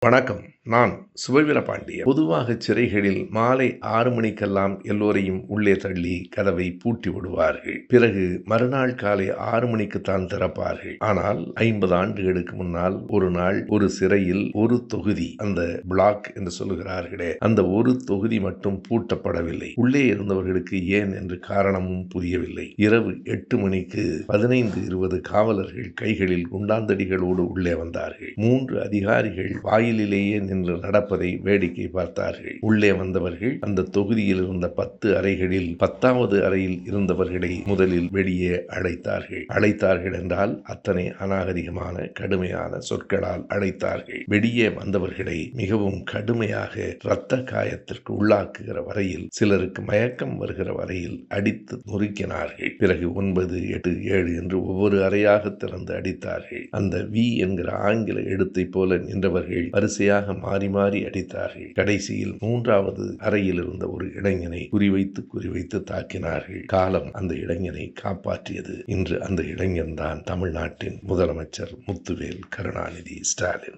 வணக்கம். நான் சுபவீர பாண்டியன் பொதுவாக சிறைகளில் மாலை ஆறு மணிக்கெல்லாம் எல்லோரையும் உள்ளே தள்ளி கதவை பூட்டி விடுவார்கள். பிறகு மறுநாள் காலை ஆறு மணிக்குத்தான் திறப்பார்கள். ஆனால் ஐம்பது ஆண்டுகளுக்கு முன்னால் ஒரு நாள் ஒரு சிறையில் ஒரு தொகுதி அந்த பிளாக் என்று சொல்லுகிறார்களே அந்த ஒரு தொகுதி மட்டும் பூட்டப்படவில்லை. உள்ளே இருந்தவர்களுக்கு ஏன் என்று காரணமும் புரியவில்லை. இரவு எட்டு மணிக்கு பதினைந்து இருபது காவலர்கள் கைகளில் குண்டாந்தடிகளோடு உள்ளே வந்தார்கள். மூன்று அதிகாரிகள் வாயிலிலேயே நின்று நடப்பதை வேடிக்கை பார்த்தார்கள். உள்ளே வந்தவர்கள் அந்த தொகுதியில் இருந்த பத்து அறைகளில் பத்தாவது அறையில் இருந்தவர்களை முதலில் வெளியே அழைத்தார்கள். அழைத்தார்கள் என்றால் அத்தனை அநாகரிகமான கடுமையான சொற்களால் அழைத்தார்கள். வெளியே வந்தவர்களை மிகவும் கடுமையாக இரத்த காயத்திற்கு உள்ளாக்குகிற வரையில் சிலருக்கு மயக்கம் வருகிற வரையில் அடித்து நொறுக்கினார்கள். பிறகு ஒன்பது எட்டு ஏழு என்று ஒவ்வொரு அறையாக திறந்து அடித்தார்கள். அந்த வி என்கிற ஆங்கில எழுத்தை போல நின்றவர்கள் வரிசையாக மாறி மாறி அடித்தார்கள். கடைசியில் மூன்றாவது அறையில் இருந்த ஒரு இளைஞனை குறிவைத்து குறிவைத்து தாக்கினார்கள். காலம் அந்த இளைஞனை காப்பாற்றியது. இன்று அந்த இளைஞன்தான் தமிழ்நாட்டின் முதலமைச்சர் முத்துவேல் கருணாநிதி ஸ்டாலின்.